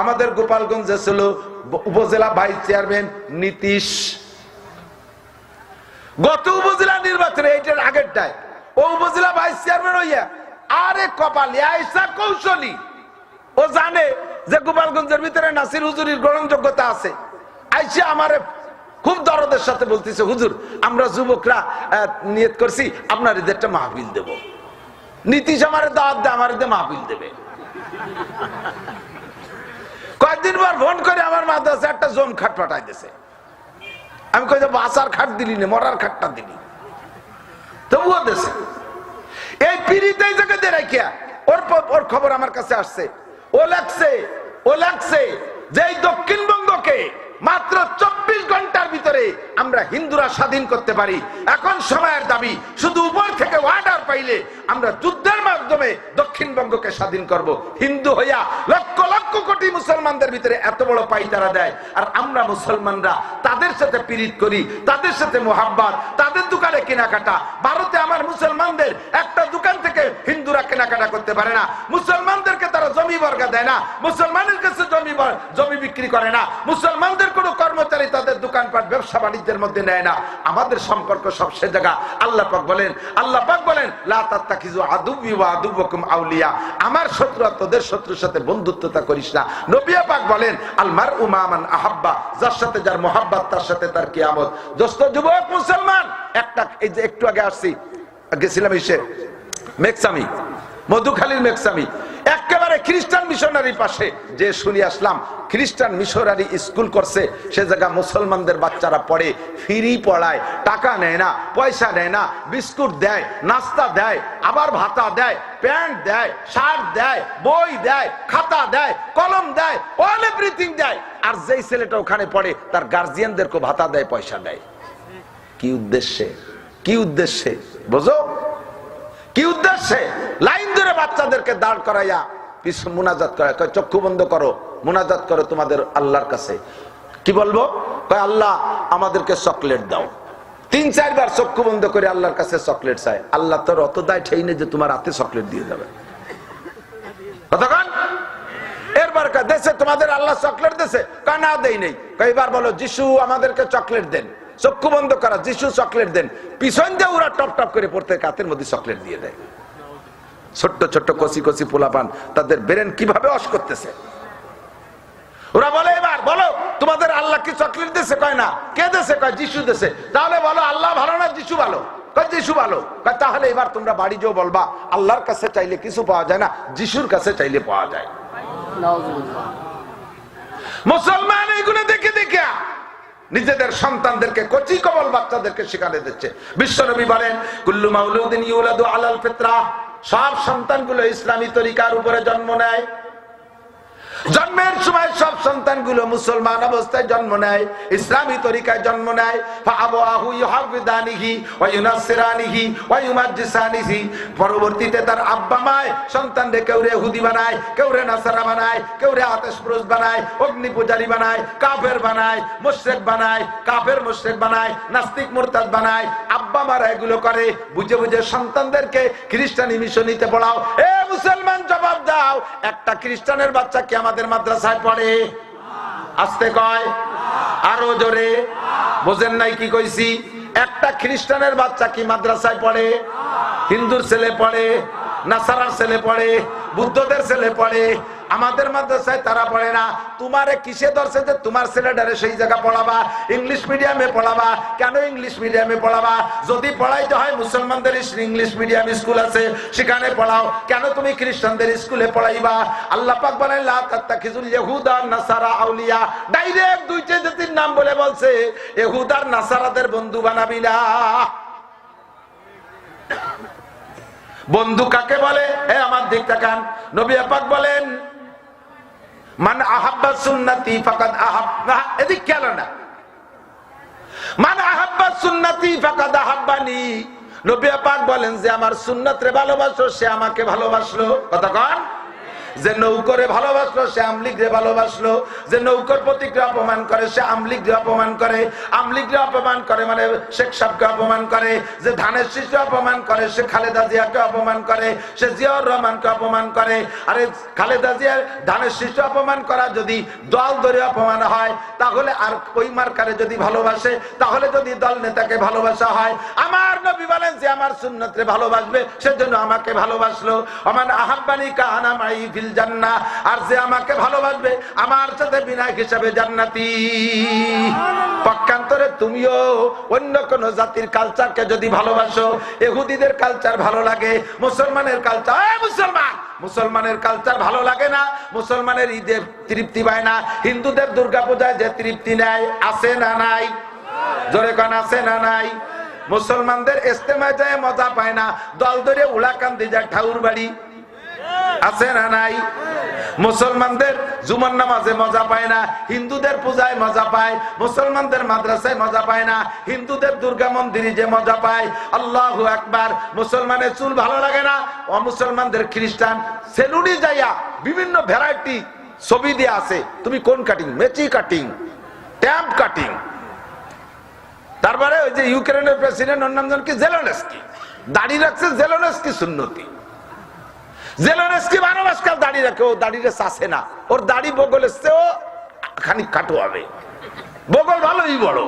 আমাদের গোপালগঞ্জে ছিল উপজেলা ভাইস চেয়ারম্যান নীতিশ। গত উপজেলা নির্বাচনে এইটার আগেরটায় ও উপজেলা ভাইস চেয়ারম্যান হইয়া আরে কপাল আইসা কৌশলী। ও জানে যে গোপালগঞ্জের ভিতরে নাসির হুজুরির গ্রহণযোগ্যতা আছে। আইসা আমারে খুব দরদের সাথে বলতেছে, হুজুর, আমরা যুবকরা নিয়ত করছি, আপনার এদের একটা মাহফিল দেব। নীতিশ আমার দাওয়াত দেয়, আমার এদের মাহফিল দেবে। কয়েকদিন পর ফোন করে আমার মাদ্রাসে একটা জম খাট পাঠাই দিছে আমি কই যে বাসার খাট দিলি না, মরার খাটটা দিলি। তবুও দেশে এই পিড়িতে দিয়ে রাখিয়া ওর ওর খবর আমার কাছে আসছে। ও লাগছে ও লাগছে যে দক্ষিণবঙ্গকে মাত্র চব্বিশ ঘণ্টার ভিতরে আমরা হিন্দুরা স্বাধীন করতে পারি। এখন সময়ের দাবি, শুধু উপর থেকে অর্ডার পাইলে আমরা যুদ্ধের মাধ্যমে দক্ষিণবঙ্গকে স্বাধীন করব। হিন্দু হইয়া লক্ষ লক্ষ কোটি মুসলমানদের ভিতরে এত বড় পাইতারা দেয়। আর আমরা মুসলমানরা তাদের সাথে পীড়িত করি, তাদের সাথে মোহাব্বত, তাদের দোকানে কেনাকাটা। ভারতে আমার মুসলমানদের একটা দোকান থেকে হিন্দুরা কেনাকাটা করতে পারে না। মুসলমানদেরকে তারা জমি বর্গা দেয় না। মুসলমানের কাছে জমি জমি বিক্রি করে না। মুসলমানদের কোনো কর্মচারী তাদের দোকানপাট, ব্যবসা বাণিজ্যের মধ্যে নেয় না। আমাদের সম্পর্ক সব সে জায়গা। আল্লাহ পাক বলেন, আল্লাহ পাক বলেন আউলিয়া। আমার শত্রু তোদের শত্রুর সাথে বন্ধুত্বতা করিস না। নবিয়া পাক বলেন, আল মারউ মা আহাব্বা। যার সাথে যার মোহাব্বত, তার সাথে তার কিয়ামত। দোস্ত, যুবক, মুসলমান, একটা, এই যে একটু আগে আসছি, গেছিলাম এসে মেকসামি, মধুখালীর মেকসামি। একেবারে খ্রিস্টান মিশনারি পাশে। যে শুনি আসলাম, খ্রিস্টান মিশনারি স্কুল করছে, সে জায়গা মুসলমানদের বাচ্চারা পড়ে, ফ্রি পড়ায়, টাকা নেয় না, পয়সা নেয় না, বিস্কুট দেয়, নাস্তা দেয়, আবার ভাতা দেয়, প্যান্ট দেয়, শার্ট দেয়, বই দেয়, খাতা দেয়, কলম দেয়, অল এভরিথিং দেয়। আর যেই ছেলেটা ওখানে পড়ে, তার গার্জিয়ানদেরকে ভাতা দেয়, পয়সা দেয়। কি উদ্দেশ্যে? কি উদ্দেশ্যে? বোঝো? কি উদ্দেশ্যে? লাইন ধরে বাচ্চাদেরকে দাঁড় করাইয়া পিছু মুনাজাত করা চক্ষু বন্ধ করো, মুনাজাত করো তোমাদের আল্লাহর কাছে। কি বলব? কয়, আল্লাহ, আমাদেরকে চকলেট দাও। তিন, চারবার চক্ষু বন্ধ করে আল্লাহর কাছে চকলেট চায়। আল্লাহ তোর অত দায় ঠেই নেই যে তোমার হাতে চকলেট দিয়ে দেবে কতক্ষণ এরবার দেশে তোমাদের আল্লাহ চকলেট দেশে কয়, না, দেই নেই। এবার বলো, যিশু, আমাদেরকে চকলেট দেন। চক্ষু বন্ধ করা যিশু চকলেট দেন। পিছন দিয়ে ওরা টপ টপ করে পড়তে কাতের মধ্যে চকলেট দিয়ে দেয়। ছোট্ট ছোট্ট কচি কচি পোলাপান তাদের বেরেন কীভাবে অস করতেছে? ওরা বলে এবার বলো তোমাদের আল্লাহ কি চকলেট দেশে কয় না। কে দেশে কয় যিশু দেশে তাহলে বলো আল্লাহ ভালো না যিশু ভালো? কয় যিশু ভালো। কয় তাহলে এবার তোমরা বাড়ি যেও বলবা আল্লাহর কাছে চাইলে কিছু পাওয়া যায় না যিশুর কাছে চাইলে পাওয়া যায়। মুসলমান এগুলো দেখে দেখে নিজেদের সন্তানদেরকে কচি কবল বাচ্চাদেরকে শিখানে দিচ্ছে। বিশ্বনবী বলেন, কুল্লু মাউলুদ্দিন ইউলাদু আলাল ফিতরা। সব সন্তানগুলো ইসলামী তরিকার উপরে জন্ম নেয়। জন্মের সময় সব সন্তানগুলো মুসলমান অবস্থায় জন্ম নেয়, ইসলামী তরিকায় জন্ম নেয়। পরবর্তীতে তার আব্বা মায় সন্তানকে কেউ রে ইহুদি বানায় কেউ রে নাসারা বানায় কেউ রে বানায়, অগ্নি পূজারি বানায়, কাফের বানায়, মুশরিক বানায়, কাফের মুশরিক বানায়, নাস্তিক মুরতাদ বানায়। আব্বা মারা এগুলো করে, বুঝে বুঝে সন্তানদেরকে খ্রিস্টানি মিশনীতে পড়াও। এ মুসলমান জবাব দাও। একটা খ্রিস্টানের বাচ্চা কি আমাদের মাদ্রাসায় পড়ে? আসতে কয়। আরও জোরে। বোঝেন নাই কি কইছি? একটা খ্রিস্টানের বাচ্চা কি মাদ্রাসায় পড়ে? হিন্দুর ছেলে পড়ে, নাসারার ছেলে পড়ে, বুদ্ধদের ছেলে পড়ে আমাদের মাদ্রাসায় তারা পড়ে না। তোমারে কিসে ধরছে যে তোমার ছেলেটারে সেই জায়গা পড়াবা? ইংলিশ মিডিয়ামে পড়াবা। কেন ইংলিশ মিডিয়ামে পড়াবা? যদি পড়াইতে হয় মুসলমানদের ইংলিশ মিডিয়াম স্কুল আছে, সেখানে পড়াও। কেন তুমি খ্রিস্টানদের স্কুলে পড়াইবা? আল্লাহ পাক বলেন, লা তাত্তাখিজুল ইহুদা নাসারা আউলিয়া। ডাইরেক্ট দুইটা জাতির নাম বলে বলছে ইহুদার নাসারাদের বন্ধু বানাবি না বন্ধু কাকে বলে? এ আমার দিক তাকান নবী পাক বলেন মান আহাব্বা সুন্নতি ফাকাদ আহাব্বা এদিক গেল না। মান আহাব্বা সুন্নতি ফাকাদ আহাব্বানি। নবী পাক বলেন যে, আমার সুন্নত রে ভালোবাসো, সে আমাকে ভালোবাসলো। কথা কন। যে নৌকরে ভালোবাসলো, সে আমলিগরে ভালোবাসলো। যে নৌকর প্রতিক্রিয়া অপমান করে, সে আমলিগরে অপমান করে। আমলিগরে অপমান করে মানে শেখ সাহেবকে অপমান করে, যে ধানের শিশু অপমান করে, সে খালেদা জিয়াকে অপমান করে, সে জিয়াউর রহমানকে অপমান করে। আরে খালেদা জিয়ার ধানের শিশু অপমান করা যদি দল ধরে অপমান হয়, তাহলে আর ওই মার্কারে যদি ভালোবাসে, তাহলে যদি দল নেতাকে ভালোবাসা হয়। আমার নবী বলেন যে, আমার সুন্নতরে ভালোবাসবে, সেজন্য আমাকে ভালোবাসলো। আমার আহাব্বানি কাহানা মাই ফিল জান্নাহ, আর যে আমাকে ভালোবাসবে, আমার সাথে বিনা হিসাবে জান্নাতি। পক্ষান্তরে তুমিও অন্য কোন জাতির কালচারকে যদি ভালোবাসো এহুদিদের কালচার ভালো লাগে, মুসলমানের কালচার মুসলমান! মুসলমানের কালচার ভালো লাগে না, মুসলমানের ঈদে তৃপ্তি পায় না, হিন্দুদের দুর্গাপূজায় যে তৃপ্তি নেয়, আছে না নাই? জোরে কান, আছে না নাই? মুসলমানদের ইস্তেমায় যায়, মজা পায় না। দল ধরে উলাকান্দি যায় ঠাউর বাড়ি আছে না নাই? মুসলমানদের জুমার নামাজে মজা পায় না, হিন্দুদের পূজায় মজা পায়, মুসলমানদের মাদ্রাসায় মজা পায় না, হিন্দুদের দুর্গা মন্দিরে যে মজা পায়। আল্লাহ একবার মুসলমানের চুল ভালো লাগে না? অমুসলমানদের খ্রিস্টান সেলুনি যাইয়া বিভিন্ন ভ্যারাইটি ছবি দিয়ে আছে তুমি কোন কাটিং মেচি কাটিং ট্যাম্প কাটিং তারপরে ওই যে ইউক্রেনের প্রেসিডেন্ট ওর নাম যেন কি জেলোনেস্কি। দাড়ি রাখছে জেলোনেস্কি সুন্নতি। জেলোনেস্কি বারো মাসকাল দাড়ি রাখে, ও দাড়িটা চাষে না। ওর দাড়ি বগল এসছেও খানিক কাটো হবে বগল ভালোই বড়।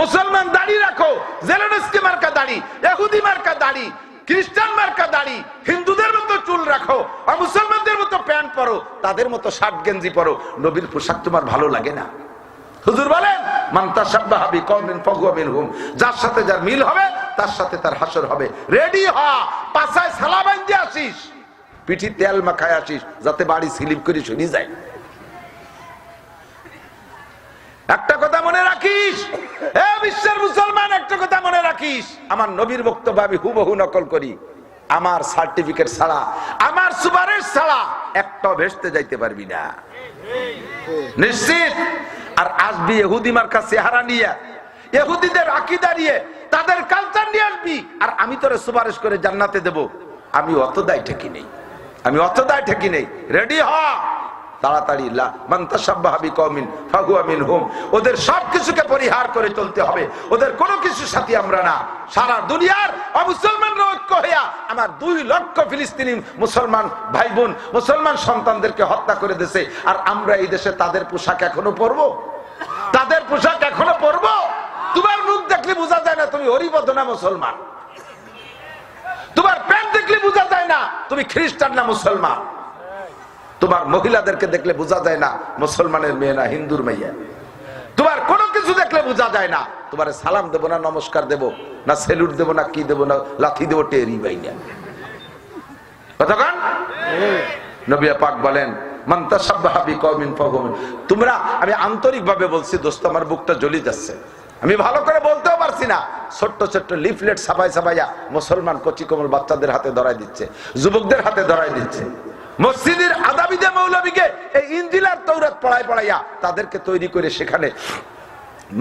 মুসলমান দাড়ি রাখো জেলোনেস্কি মার্কা দাড়ি এহুদি মার্কা দাড়ি, খ্রিস্টান মার্কা দাড়ি, হিন্দুদের মতো চুল রাখো, আর মুসলমানদের মতো প্যান্ট পরো, তাদের মতো শার্ট গেঞ্জি পরো। নবীর পোশাক তোমার ভালো লাগে না? হুজুর বলেন মান্তা সাব্বাহাবি কওমিন ফাহুয়া মিনহুম। যার সাথে যার মিল হবে, তার সাথে তার হাসর হবে। রেডি হ, পাছায় সালাবান দিয়ে আসিস। পিঠি তেল মাখায় আসিস, যাতে বাড়ি স্লিপ করে শুনি যায়। একটা কথা মনে রাখিস, এ বিশ্বের মুসলমান, একটা কথা মনে রাখিস। আমার নবীর বক্তব্য আমি হুবহু নকল করি। আমার সার্টিফিকেট ছাড়া, আমার সুপারিশ ছাড়া একটা ভেসতে যাইতে পারবি না। নিশ্চিত? আসবি এহুদি মার্কা চেহারা নিয়ে। এহুদিদের আকিদা দাঁড়িয়ে তাদের কালচার নিয়ে আসবি। আর আমি তোরে সুপারিশ করে জান্নাতে দেব। আমি অত দায় ঠেকি নেই। আমি অত দায় ঠেকি নেই। রেডি হ। তাড়াতাড়ি ওদের সব কিছুকে পরিহার করে চলতে হবে। ওদের কোনো কিছু সাথে আমরা না। সারা দুনিয়ার ঐক্য হইয়া আমার দুই ফিলিস্তিনি মুসলমান ভাই বোন মুসলমান সন্তানদেরকে হত্যা করে দিয়েছে আর আমরা এই দেশে তাদের পোশাক এখনও পরবো? তাদের পোশাক এখনও পরবো? তোমার মুখ দেখলে বোঝা যায় না তুমি হরিবদ্ধ না মুসলমান। তোমার প্যান্ট দেখলে বোঝা যায় না তুমি খ্রিস্টান না মুসলমান। তোমার মহিলাদেরকে দেখলে বোঝা যায় না মুসলমানের মেয়ে না হিন্দুর মেয়ে। তোমার কোনো কিছু দেখলে বোঝা যায় না। তোমার সালাম দেবো না নমস্কার দেবো না সেলুট দেবো না কি দেবো না লাথি দেবো টেরি বাই না কতক্ষণ নবিয়া পাক বলেন তোমরা, আমি আন্তরিক ভাবে বলছি, দোস্ত, আমার বুকটা জ্বলি যাচ্ছে। আমি ভালো করে বলতেও পারছি না। ছোট্ট ছোট্ট লিফলেট সাবাই সাবাইয়া মুসলমান কচি কোমল বাচ্চাদের হাতে ধরাই দিচ্ছে, যুবকদের হাতে ধরাই দিচ্ছে। মসজিদের আদাবিদে মৌলবীকে এই ইঞ্জিলার তৌরাত পড়াই পড়াইয়া তাদেরকে তৈরি করে সেখানে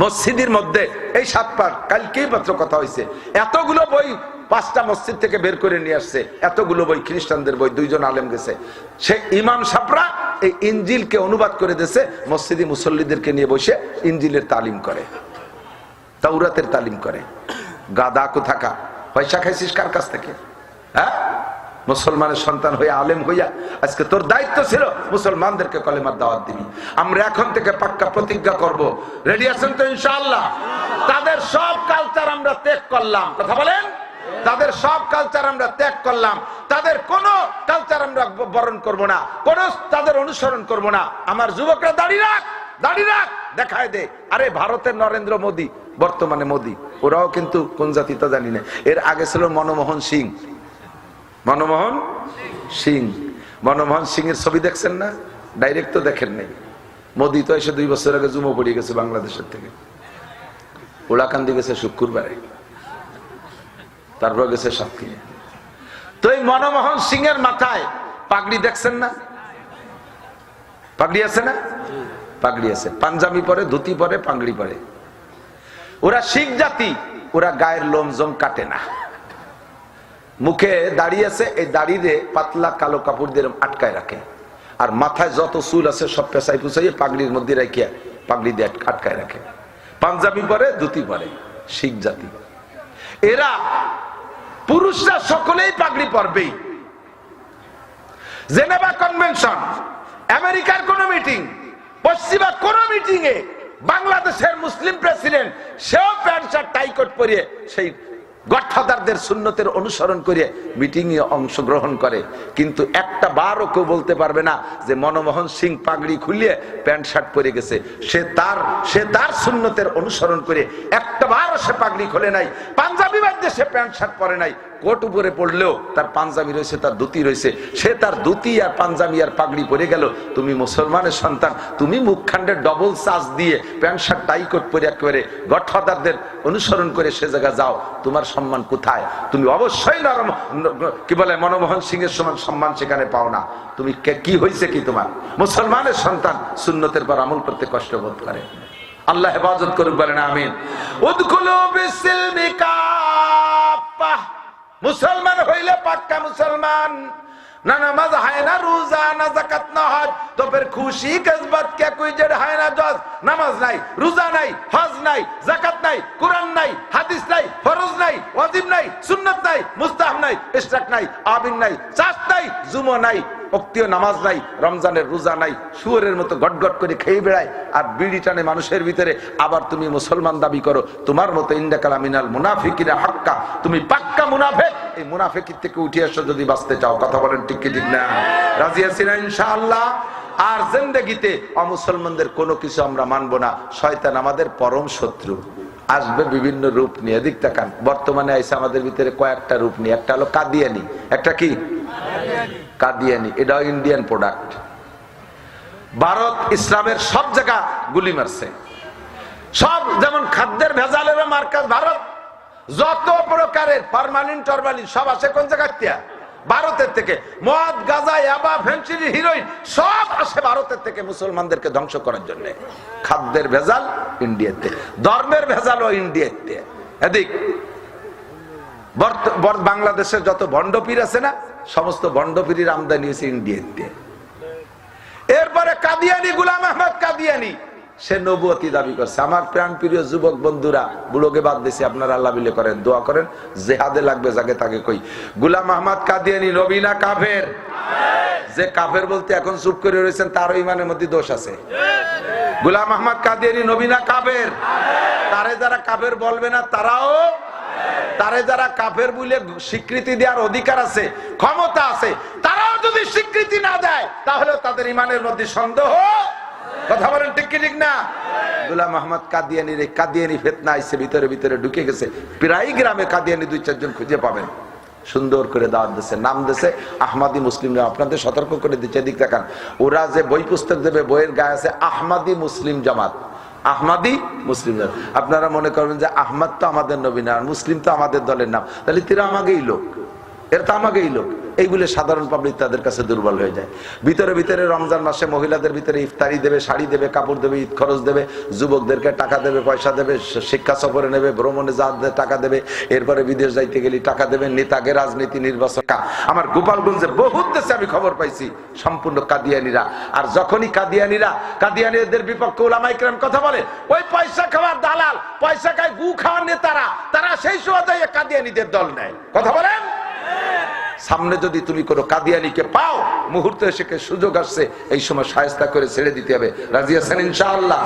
মসজিদের মধ্যে এই সাত পাঠ কালকেই মাত্র কথা হয়েছে এতগুলো বই পাঁচটা মসজিদ থেকে বের করে নিয়ে আসছে। এতগুলো বই খ্রিস্টানদের বই, দুইজন আলেম গেছে। সে ইমাম সাপরা এই ইঞ্জিলকে অনুবাদ করে দিয়েছে, মসজিদি মুসল্লিদেরকে নিয়ে বসে ইঞ্জিলের তালিম করে, তাওরাতের তালিম করে। গাদা কোথাকা? পয়সা খাইছিস কার কাছ থেকে? হ্যাঁ? মুসলমানের সন্তান হইয়া আলেম হইয়া আজকে তোর দায়িত্ব ছিল মুসলমানদেরকে কলেমার দাওয়াত দিবি। আমরা এখন থেকে পাক্কা প্রতিজ্ঞা করব। রেডি আছেন তো ইনশাআল্লাহ? তাদের সব কালচার আমরা ত্যাগ করলাম। কথা বলেন? তাদের সব কালচার আমরা ত্যাগ করলাম। তাদের কোন কালচার আমরা বরণ করব না। কোন তাদের অনুসরণ করব না। আমার যুবকরা, দাঁড়িয়ে রাখ দাঁড়িয়ে রাখ, দেখায় দে। আরে ভারতের নরেন্দ্র মোদী, বর্তমানে মোদী। ওরাও কিন্তু কোন জাতি তা জানি না। এর আগে ছিল মনমোহন সিং। মনমোহন সিং। মনমোহন সিং এর ছবি দেখছেন না? ডাইরেক্ট তো দেখেন নাই। মোদি তো এসে দুই বছর আগে জুমো পড়িয়ে গেছে বাংলাদেশের থেকে। ওলাকান্দি গেছে শুক্রবারে। তারপর গেছে সাতক্ষীরা তো এই মনমোহন সিং এর মাথায় পাগড়ি দেখছেন না? পাগড়ি আছে না? পাগড়ি আছে। পাঞ্জাবি পরে, ধুতি পরে, পাগড়ি পরে। ওরা শিখ জাতি, ওরা গায়ের লোম জম কাটে না। মুখে দাঁড়িয়ে আছে, এই দাড়িরে পাতলা কালো কাপড় দিয়ে আটকায় রাখে। আর মাথায় যত চুল আছে, সব পেশাই পুষাই পাগড়ির মধ্যে রাখিয়া পাগড়ি দিয়ে আটকায় রাখে। পাঞ্জাবি পরে, ধুতি পরে, শিখ জাতি। এরা পুরুষরা সকলেই পাগড়ি পরবেই। জেনেভা কনভেনশন, আমেরিকার কোন মিটিং, পশ্চিমা কোন মিটিং এ বাংলাদেশের মুসলিম প্রেসিডেন্ট সেও প্যান্ট, শার্ট টাইকোট পরিয়ে সেই গডফাদারদের সুন্নতের অনুসরণ করে মিটিংয়ে অংশগ্রহণ করে। কিন্তু একটা বারও কেউ বলতে পারবে না যে মনমোহন সিং পাগড়ি খুলিয়ে প্যান্ট শার্ট পরে গেছে। সে তার সে তার সুন্নতের অনুসরণ করে একটা বারও সে পাগড়ি খোলে নাই। পাঞ্জাবি বাদ্যে সে প্যান্ট শার্ট পরে নাই। কোট উপরে পড়লেও তার পাঞ্জাবি রয়েছে, তার ধুতি রয়েছে। সে তার ধুতি আর পাঞ্জাবি আর পাগড়ি পরে গেল। তুমি মুসলমানের সন্তান, তুমি মুখখান্ডের ডবল চার্জ দিয়ে প্যান্ট শার্ট টাই কোট পরে একেবারে গডফাদারদের অনুসরণ করে সে জায়গায় যাও। তোমার সম্মান কোথায়? তুমি অবশ্যই নরম, কি বলে, মনমোহন সিং এর সমান সম্মান সেখানে পাও না। তুমি কে- হয়েছে কি তোমার? মুসলমানের সন্তান সুন্নতের পর আমল করতে কষ্ট বোধ করে। আল্লাহ হেফাজত করুক বলেন, আমিন। উদখুলু বিসিলমি কাফা মুসলমান হইলে পাক্কা মুসলমান। না নামাজ হয় না রোজা, না জাকাত না হজ। তো ফের খুশি কসবত কে কোই জেড হয় না জজ? নামাজ নাই, রোজা নাই, হজ নাই জাকাত নাই, কুরআন নাই, হাদিস নাই, ফরজ নাই, ওয়াজিব নাই, সুন্নাত নাই, মুস্তাহাব নাই, ইশরাক নাই, আবিন নাই, চাষ নাই, জুমো নাই। অক্তীয় নামাজ নাই, রমজানের রোজা নাই, শুয়োরের মতো গটগট করে খেয়ে বেড়ায়, আর বিড়ি টানে মানুষের ভিতরে আবার তুমি মুসলমান দাবি করো, তোমার মতো ইন্দাকালা মিনাল মুনাফিকিরা হাক্কা, তুমি পাক্কা মুনাফেক। এই মুনাফেকির থেকে উঠে এসো যদি বাঁচতে চাও, কথা বলেন ঠিক কি ঠিক না? রাজি আছি না ইনশাআল্লাহ? আর জিন্দেগিতে অমুসলমানদের কোনো কিছু আমরা মানবো না, শয়তান আমাদের পরম শত্রু। আসবে বিভিন্ন রূপ নিয়ে দিক তাকান। বর্তমানে আইসে আমাদের ভিতরে কয়েকটা রূপ নিয়ে, একটা হলো কাদিয়ানি, একটা কি? কাদিয়ানি, এটাও ইন্ডিয়ান প্রোডাক্ট ভারত ইসলামের সব জায়গা গুলি মারছে। সব যেমন খাদ্যের ভেজালের মার্কাজ ভারত। যত প্রকারের পারমালিন টরমালিন সব আসে কোন জায়গার থেকে ভারতের থেকে। মদ, গাজা, ইয়াবা ফেন্সিলি হিরোইন সব আসে ভারতের থেকে মুসলমানদেরকে ধ্বংস করার জন্য। খাদ্যের ভেজাল ইন্ডিয়াতে ধর্মের ভেজালও ইন্ডিয়াতে এদিক বাংলাদেশের যত ভণ্ডপীর আছে না, সমস্ত ভণ্ডপীর আমদানি হয়েছে ইন্ডিয়াতে। এরপরে কাদিয়ানি, গুলাম আহমদ কাদিয়ানি, সে নবুয়তি দাবি করছে। আমার প্রাণ প্রিয় যুবক বন্ধুরা বুলোকে বাদ দিছি, আপনারা আল্লাহ বিলে করেন, দোয়া করেন, জেহাদে লাগবে, যাকে তাকে কই। গুলাম আহমদ কাদিয়ানি নবীনা কাফের? যে কাফের বলতে এখন চুপ করে রয়েছেন, তারও ইমানের মধ্যে দোষ আছে। গুলাম আহমদ কাদিয়ানি নবীনা কাফের? তারে যারা কাফের বলবে না, তারাও তারে যারা কাফের বলে স্বীকৃতি দেওয়ার অধিকার আছে, ক্ষমতা আছে, তারাও যদি স্বীকৃতি না দেয়, তাহলে তাদের ইমানের মধ্যে সন্দেহ। কথা বলেন ঠিক কি ঠিক না? আপনাদের সতর্ক করে দিচ্ছে দেখান ওরা যে বই পুস্তক দেবে, বইয়ের গায়ে আছে আহমাদি মুসলিম জামাত। আহমাদি মুসলিম দল। আপনারা মনে করবেন যে আহমাদ তো আমাদের নবী না মুসলিম তো আমাদের দলের নাম। তাহলে তিরা আমাকেই লোক। এর তো আমাকেই লোক। এই বলে সাধারণ পাবলিক তাদের কাছে দুর্বল হয়ে যায়। ভিতরে ভিতরে রমজান মাসে মহিলাদের ভিতরে ইফতারি দেবে, শাড়ি দেবে, কাপড় দেবে, ঈদ খরচ দেবে, যুবকদেরকে টাকা দেবে, পয়সা দেবে শিক্ষা সফরে নেবে, ভ্রমণে যা টাকা দেবে, এরপরে বিদেশ যাইতে গেলে টাকা দেবে, নেতাকে রাজনীতি নির্বাচন আমার গোপালগঞ্জে বহুত দেশে আমি খবর পাইছি, সম্পূর্ণ কাদিয়ানিরা। আর যখনই কাদিয়ানিরা, কাদিয়ানিদের বিপক্ষে ওলামাইকরাম কথা বলে, ওই পয়সা খাওয়ার দালাল, পয়সা খায় গু খাওয়ার নেতারা, তারা সেই সময় কাদিয়ানিদের দল নেয়। কথা বলেন? সামনে যদি তুমি কোনো কাদিয়ানিকে পাও, মুহূর্তে সেকে সুযোগ আসছে, এই সময় সায়স্তা করে ছেড়ে দিতে হবে। রাজি আছেন ইনশাআল্লাহ?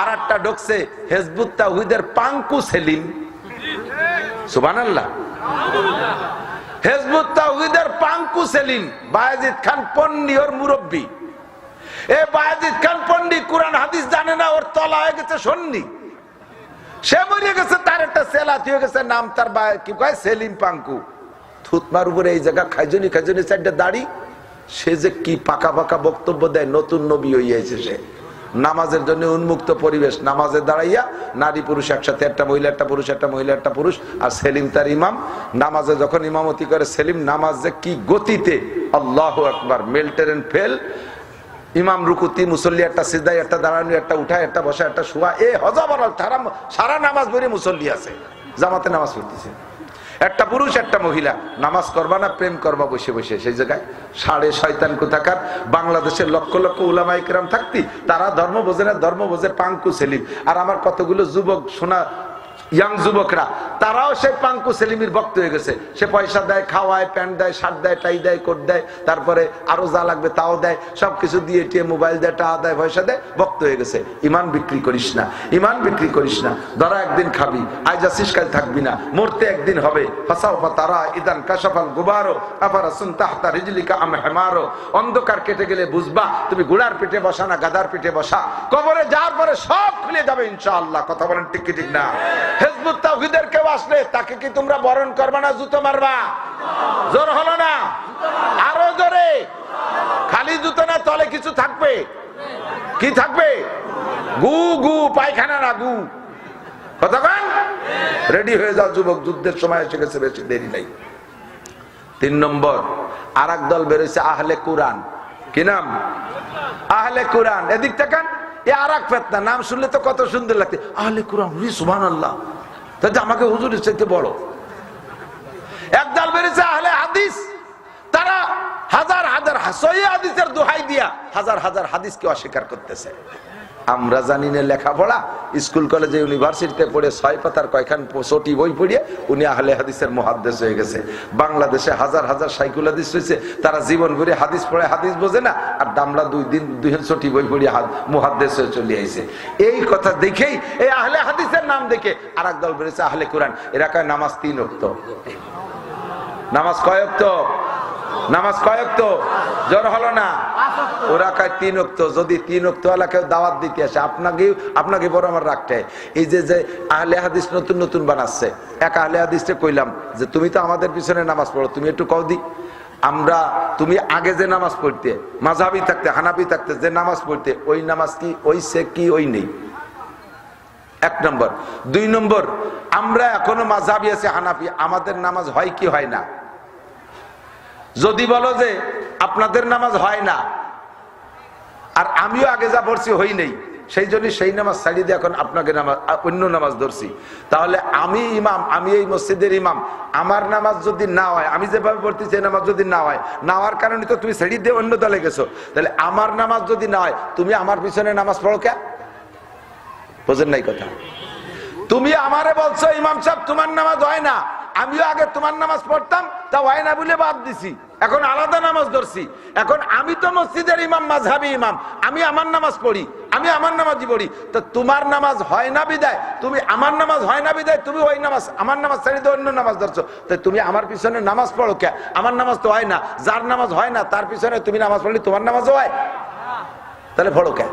আর একটা ঢুকছে, হেজবুত তাহিদের পাঙ্কু সেলিম সুবহানাল্লাহ। হেজবুত তাহিদের পাঙ্কু সেলিম বায়াজিদ খান পন্ডি ওর মুরব্বী। এ বায়াজিদ খান পন্ডি কোরআন হাদিস জানে না, ওর তলা হয়ে গেছে সন্নি। সে মরে গেছে, তার একটা সেলাতি হয়ে গেছে, নাম তার কি কয়? সেলিম পাঙ্কু। থুতমার উপরে এই জায়গা খাইজনি খাইজনি চারটা দাড়ি। সে যে কি পাকা পাকা বক্তব্য দেয়, নতুন নবী হইয়াছে সে। নামাজের জন্য উন্মুক্ত পরিবেশ, নামাজে দাঁড়াইয়া নারী পুরুষ একসাথে, একটা মহিলা, একটা পুরুষ, একটা মহিলা, একটা পুরুষ, আর সেলিম তার ইমাম। নামাজে যখন ইমামতি করে, সেলিম নামাজ যে কি গতিতে, আল্লাহ আকবার মেলটেন ফেল। ইমাম রুকুতি, মুসল্লি, একটা সিদ্ধাই একটা দাঁড়ানো, একটা উঠায়, একটা বসা, একটা শোয়া। এ হজা বলাল সারা নামাজ বেরিয়ে মুসল্লি আছে, জামাতে নামাজ পড়তেছে। একটা পুরুষ, একটা মহিলা। নামাজ করবা না, প্রেম করবা, বসে বসে। সেই জায়গায় সাড়ে শয়তান কোথাকার? বাংলাদেশের লক্ষ লক্ষ উলামাইকরাম থাকতি, তারা ধর্ম বোঝে না ধর্ম বোঝে পাঙ্কু সেলিম আর আমার কতগুলো যুবক শোনা ইয়াং যুবকরা, তারাও সেই পাঙ্কু সেলিমির ভক্ত হয়ে গেছে। সে পয়সা দেয়, খাওয়ায়, প্যান্ট দেয়, শার্ট দেয়, টাই দেয়, কোট দেয়, তারপরে আরও যা লাগবে তাও দেয়, সবকিছু দিয়ে টিয়ে মোবাইল দেয়, টাকা দেয়, পয়সা দেয়, ভক্ত হয়ে গেছে। ইমান বিক্রি করিস না, ইমান বিক্রি করিস না। ধরা একদিন খাবি, আজ আসিস, কাল থাকবি না, মরতে একদিন হবে। ফাসাও তারা ইদান কাশাফাল গুবারো, আফারা সুন তাহতা রিজলিকা আম হেমারো। অন্ধকার কেটে গেলে বুঝবা, তুমি গুড়ার পিঠে বসা না গাদার পিঠে বসা। কবরে যাওয়ার পরে সব খুলে যাবে ইনশাআল্লাহ। কথা বলেন ঠিক ঠিক না? হেজবুত তাওহীদের কেউ আসলে, তাকে কি তোমরা বরণ করবা না, জুতো মারবা? জোর হলো না? আরও জোরে? খালি জুতো না, তলে কিছু থাকবে? কি থাকবে? গু গু, পায়খানা না, গু। কতক্ষণ রেডি হয়ে যাও, যুবক, যুদ্ধের সময় এসে গেছে, বেশি দেরি নাই। তিন নম্বর আর দল বেরোছে আহলে কোরআন। কি নাম? আহলে কোরআন। এদিক তাকান এ আর এক ফেতনা, নাম শুনলে তো কত সুন্দর লাগছে। আহলে কুরআন সুবান আল্লাহ তাহলে আমাকে হুজুরের চাইতে বড় একদল বেরিয়েছে আহলে হাদিস, তারা হাজার হাজার সহি হাদিসের দোহাই দিয়া, হাজার হাজার হাদিসকে অস্বীকার করতেছে। আমরা জানি না লেখাপড়া। স্কুল কলেজে ইউনিভার্সিটিতে পড়ে ছয় পাতার কয়খান চটি বই পড়িয়ে উনি আহলে হাদিসের মহাদ্দেশ হয়ে গেছে। বাংলাদেশে হাজার হাজার সাইকুল হাদিস হয়েছে, তারা জীবন ভরে হাদিস পড়ে হাদিস বোঝে না, আর দামলা দুই দিন দুই চটি বই পড়িয়ে মহাদ্দেশ হয়ে চলে আইছে। এই কথা দেখেই এই আহলে হাদিসের নাম দেখে আর দল বেড়েছে আহলে কোরআন। এরা কয় নামাজ তিন অক্ত নামাজ কয়ক তো নামাজ কয়ক তো জ্বর হলো না? ওরা কয়, তিন অক্ত। যদি তিন অক্ত কেউ দাওয়াত দিতে আসে, আপনাকে আপনাকে বড় আমার রাখতে এই যে যে আহলে হাদিস নতুন নতুন বানাচ্ছে, এক আহলে হাদিসটা কইলাম যে, তুমি তো আমাদের পিছনে নামাজ পড়ো, তুমি একটু কও দি। আমরা, তুমি আগে যে নামাজ পড়তে মাঝাবি থাকতে হানাবি থাকতে, যে নামাজ পড়তে, ওই নামাজ কি ওই সে কি ওই নেই? এক নম্বর। দুই নম্বর, আমরা এখনও মাঝাবি আছে, হানাফি, আমাদের নামাজ হয় কি হয় না? যদি বলো যে আপনাদের নামাজ হয় না, আর আমিও আগে যা পড়ছি হই নেই, সেই জন্য সেই নামাজ ছাড়িয়ে দিয়ে এখন আপনাকে নামাজ অন্য নামাজ ধরছি। তাহলে আমি ইমাম, আমি এই মসজিদের ইমাম, আমার নামাজ যদি না হয়, আমি যেভাবে পড়তেছি সেই নামাজ যদি না হয়, না হওয়ার কারণে তো তুমি ছেড়ে দিয়ে অন্য দলে গেছো। তাহলে আমার নামাজ যদি না হয়, তুমি আমার পিছনে নামাজ পড়ো কে? বোঝেন নাই কথা? তুমি আমারে বলছো, ইমাম সাহেব, তোমার নামাজ হয় না, আমিও আগে তোমার নামাজ পড়তাম তা হয় না বলে বাদ দিছি। এখন আলাদা নামাজ ধরছি। এখন আমি তো মসজিদের ইমাম মাঝহাবি ইমাম। আমি আমার নামাজ পড়ি, আমি আমার নামাজই পড়ি। তো তোমার নামাজ হয় না বিদায়? তুমি আমার নামাজ হয় না বিদায়? তুমি ওই নামাজ, আমার নামাজ ছেড়ে তো অন্য নামাজ ধরছো। তো তুমি আমার পিছনে নামাজ পড়ো কে? আমার নামাজ তো হয় না। যার নামাজ হয় না, তার পিছনে তুমি নামাজ পড়লে তোমার নামাজও হয়। তাহলে পড়ো কে?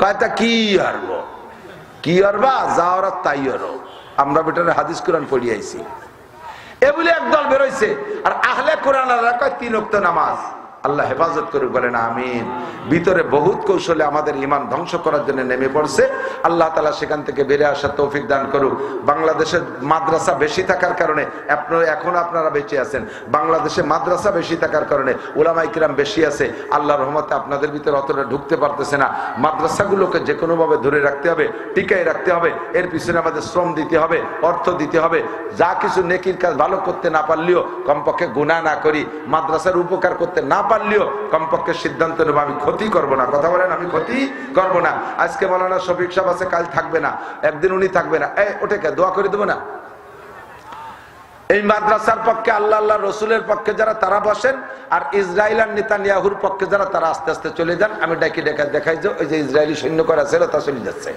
কয়টা কি হারবো কি হারবা যা ওরা তাই হরো আমরা বেটারে হাদিস কোরআন পড়ি আইছি এ বলে একদল বেরোইছে। আর আহলে কোরআন তিন উক্ত নামাজ। আল্লাহ হেফাজত করুক, বলেন আমিন। ভিতরে বহুত কৌশলে আমাদের ইমান ধ্বংস করার জন্য নেমে পড়ছে। আল্লাহ তালা সেখান থেকে বেড়ে আসার তৌফিক দান করুক। বাংলাদেশের মাদ্রাসা বেশি থাকার কারণে এখন আপনারা বেঁচে আছেন। বাংলাদেশে মাদ্রাসা বেশি থাকার কারণে ওলামাই বেশি আছে। আল্লাহ রহমতে আপনাদের ভিতরে অতটা ঢুকতে পারতেছে না। মাদ্রাসাগুলোকে যে কোনোভাবে ধরে রাখতে হবে, টিকায় রাখতে হবে। এর পিছনে আমাদের শ্রম দিতে হবে, অর্থ দিতে হবে। যা কিছু নেকির কাজ ভালো করতে না পারলেও কমপক্ষে গুণা না করি, মাদ্রাসার উপকার করতে না পারলেও, কমপক্ষে সিদ্ধান্ত নেব, আমি ক্ষতি করব না। কথা বলেন, আমি ক্ষতি করব না। আজকে মৌলানা শফিক সাহেব আছে, কাল থাকবে না। একদিন উনি থাকবে না। এই ওটাকে দোয়া করে দেবো না? এই মাদ্রাসার পক্ষে আল্লাহ আল্লাহ, রসুলের পক্ষে যারা, তারা বসেন, আর ইসরায়েল আর নেতানিয়াহুর পক্ষে যারা, তারা আস্তে আস্তে চলে যান। আমি ডাকি দেখা দেখাই যে, ওই যে ইসরায়েলি সৈন্য করা ছিল, তা চলে যাচ্ছে।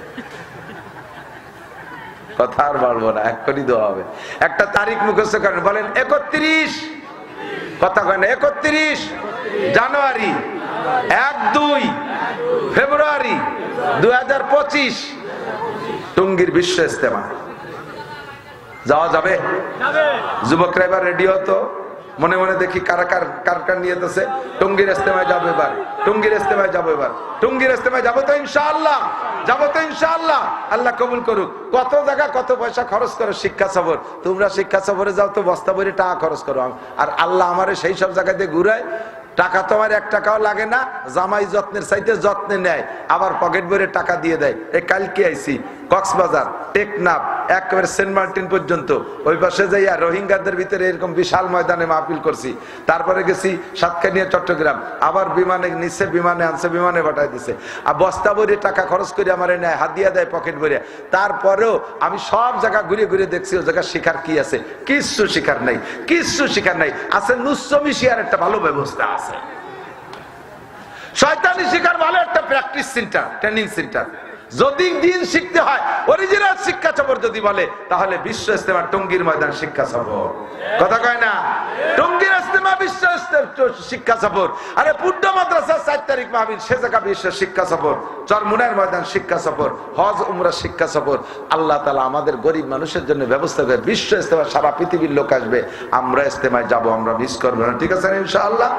কথা আর বাড়বো না, এক্ষুনি দেওয়া হবে। একটা তারিখ মুখস্থ করেন, বলেন, একত্রিশ। কথা কেন একত্রিশ। জানুয়ারি এক দুই ফেব্রুয়ারি দুই হাজার পঁচিশ। টুঙ্গির বিশ্ব ইস্তেমা যাওয়া যাবে? যুবকরা এবার রেডি হতো মনে মনে দেখি কারা কার কার কার নিয়ে আছে টুঙ্গির ইস্তেমায় যাব এবার। টুঙ্গির ইস্তেমায় যাব এবার। টুঙ্গির ইস্তেমায় যাব তো ইনশাআল্লাহ। যাব তো ইনশাআল্লাহ। আল্লাহ কবুল করুক। কত জায়গা কত পয়সা খরচ করো শিক্ষা সফর। তোমরা শিক্ষা সফরে যাও তো বস্তা ভরে টাকা খরচ করো। আর আল্লাহ আমারে সেই সব জায়গাতে ঘুরায়। টাকা তোমার এক টাকাও লাগে না, জামাই যত্নের চাইতে যত্নে নেয়, আবার পকেট ভরে টাকা দিয়ে দেয়। এ কালকে আইছি। কক্সবাজার, টেকনাফ, একেবারে সেন্ট মার্টিন পর্যন্ত। ওই পাশে যাইয়া রোহিঙ্গাদের ভিতরে এরকম বিশাল ময়দানে মাহফিল করছি। তারপরে গেছি সাতকানিয়া, চট্টগ্রাম। আবার বিমানে, নিচে বিমানে, আনছে বিমানে পাঠাই দিছে। আর বস্তা ভরে টাকা খরচ করে আমার নেয় হাত দিয়া পকেট ভরে। তারপরেও আমি সব জায়গা ঘুরে ঘুরে দেখছি ও জায়গা শিকার কি আছে? কিচ্ছু শিকার নাই, কিচ্ছু শিকার নাই। আছে নুসমি শিয়ার একটা ভালো ব্যবস্থা আছে। শয়তানি শিকার ভালো একটা প্র্যাকটিস সেন্টার ট্রেনিং সেন্টার যদি দিন শিখতে হয় অরিজিনাল শিক্ষা সফর যদি বলে, তাহলে বিশ্ব ইস্তেমা টঙ্গির ময়দান শিক্ষা সফর কথা কয় না? টঙ্গির ইস্তেমা বিশ্ব শিক্ষা সফর আরে পূর্ণ মাদ্রাসা চার তারিখ মাহবিল সে জায়গা বিশ্ব শিক্ষা সফর চরমুনার ময়দান শিক্ষা সফর হজ, উমরা শিক্ষা সফর আল্লাহ তালা আমাদের গরিব মানুষের জন্য ব্যবস্থা করে বিশ্ব ইস্তেমা সারা পৃথিবীর লোক আসবে। আমরা ইস্তেমায় যাব, আমরা মিস করব না, ঠিক আছে ইনশাআল্লাহ?